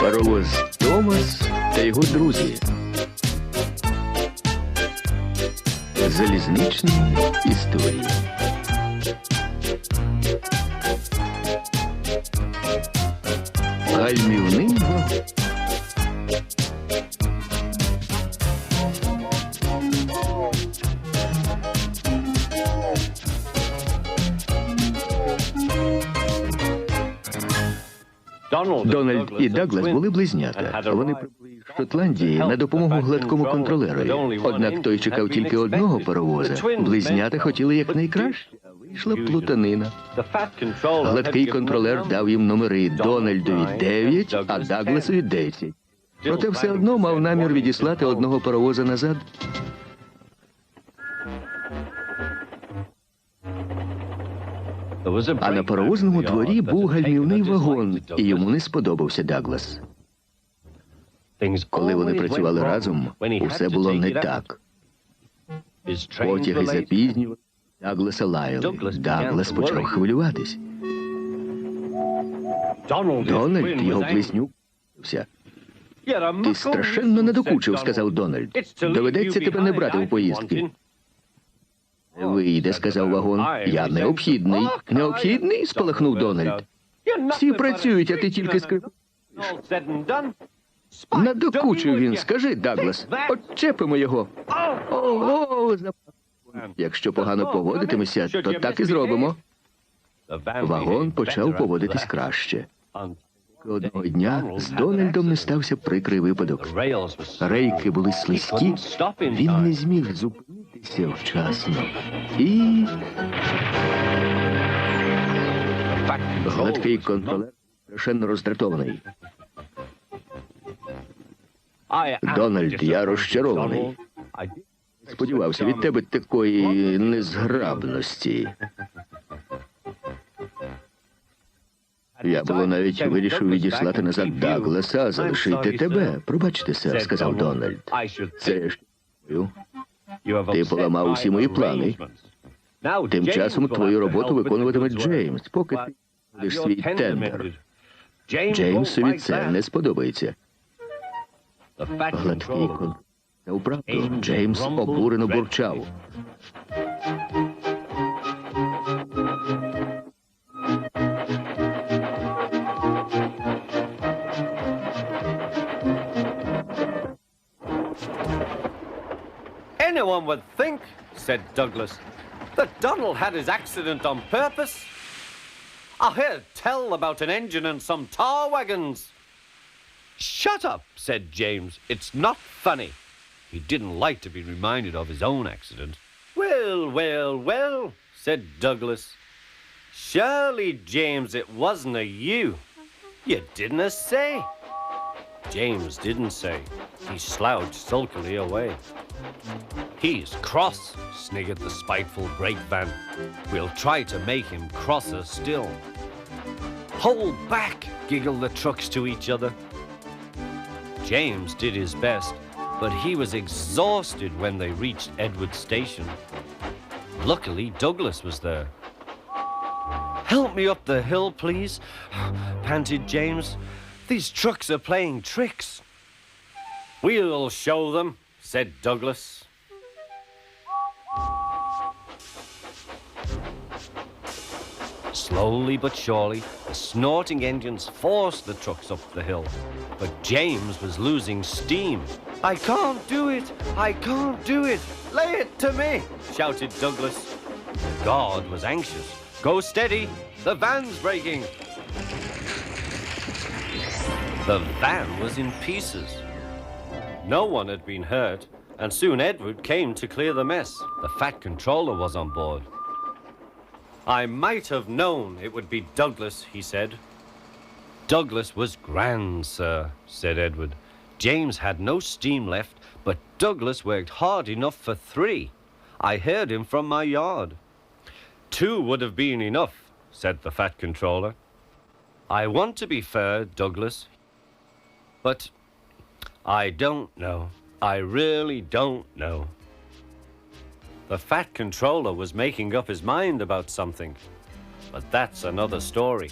Паровоз Томас та його друзі. Залізничні історії. Дональд і Даглас були близнята. Вони прибули з Шотландії на допомогу гладкому контролерові. Однак той чекав тільки одного паровоза. Близнята хотіли якнайкраще. а Вийшла плутанина. Гладкий контролер дав їм номери Дональдові 9, а Дагласові 10. Проте все одно мав намір відіслати одного паровоза назад. А на паровозному дворі був гальмівний вагон, і йому не сподобався Даглас. Коли вони працювали разом, усе було не так. Потяги запізнювали, Дагласа лаяли. Даглас почав хвилюватись. Дональд, його близнюк. Ти страшенно надокучив, сказав Дональд. Доведеться тебе не брати в поїздки. Вийде, сказав вагон. Я необхідний. Необхідний? спалахнув Дональд. Всі працюють, а ти тільки скрип. Надокучив він, скажи, Даглас. Отчепимо його. Ого, Якщо погано поводитимешся, то так і зробимо. Вагон почав поводитись краще. Одного дня з Дональдом не стався прикрий випадок. Рейки були слизькі, він не зміг зупинитися вчасно. І гладкий контролер страшенно роздратований. Дональд, я розчарований. Сподівався від тебе такої незграбності. Я було навіть вирішив відіслати назад Дагласа, а залишити тебе. Пробачте, сер, сказав Дональд. Це ж Ти поламав усі мої плани. тим часом твою роботу виконуватиме Джеймс, поки ти будеш свій тендер. Джеймсові це не сподобається. Гладкий контролер. Це вправду. Джеймс обурено бурчав. Anyone would think, said Douglas, that Donald had his accident on purpose. I heard tell about an engine and some tar wagons. Shut up, said James. It's not funny. He didn't like to be reminded of his own accident. Well, well, well, said Douglas. Surely, James, it wasn't a you. You didn't say. James didn't say. He slouched sulkily away. He's cross, sniggered the spiteful brakeman. We'll try to make him crosser still. Hold back, giggled the trucks to each other. James did his best, but he was exhausted when they reached Edward Station. Luckily, Douglas was there. Help me up the hill, please, panted James. These trucks are playing tricks. We'll show them, said Douglas. Slowly but surely, the snorting engines forced the trucks up the hill. But James was losing steam. I can't do it! I can't do it! Lay it to me! shouted Douglas. The guard was anxious. Go steady! The van's breaking! The van was in pieces. No one had been hurt, and soon Edward came to clear the mess. The fat controller was on board. I might have known it would be Douglas, he said. Douglas was grand, sir, said Edward. James had no steam left, but Douglas worked hard enough for three. I heard him from my yard. Two would have been enough, said the fat controller. I want to be fair, Douglas, but I don't know. I really don't know. The fat controller was making up his mind about something. But that's another story.